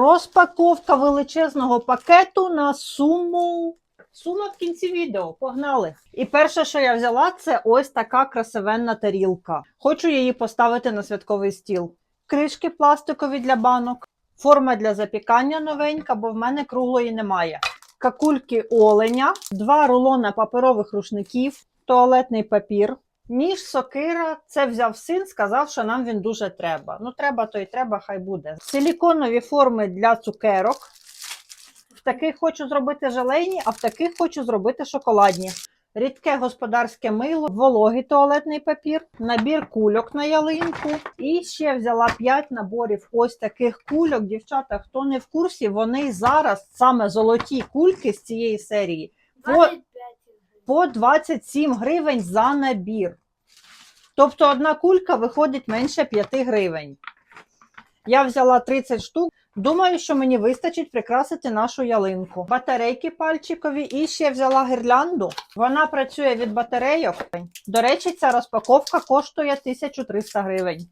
Розпаковка величезного пакету на суму. Сума в кінці відео. Погнали! І перше, що я взяла, це ось така красивенна тарілка. Хочу її поставити на святковий стіл. Кришки пластикові для банок, форма для запікання новенька, бо в мене круглої немає. Какульки оленя, два рулона паперових рушників, туалетний папір. Ніж сокира, це взяв син, сказав, що нам він дуже треба. Ну, треба, то й треба, хай буде. Силіконові форми для цукерок. В таких хочу зробити желейні, а в таких хочу зробити шоколадні. Рідке господарське мило, вологий туалетний папір, набір кульок на ялинку. І ще взяла 5 наборів ось таких кульок. Дівчата, хто не в курсі, вони зараз саме золоті кульки з цієї серії по, по 27 гривень за набір. Тобто одна кулька виходить менше 5 гривень. Я взяла 30 штук. Думаю, що мені вистачить прикрасити нашу ялинку. Батарейки пальчикові і ще взяла гірлянду. Вона працює від батарейок. До речі, ця розпаковка коштує 1300 гривень.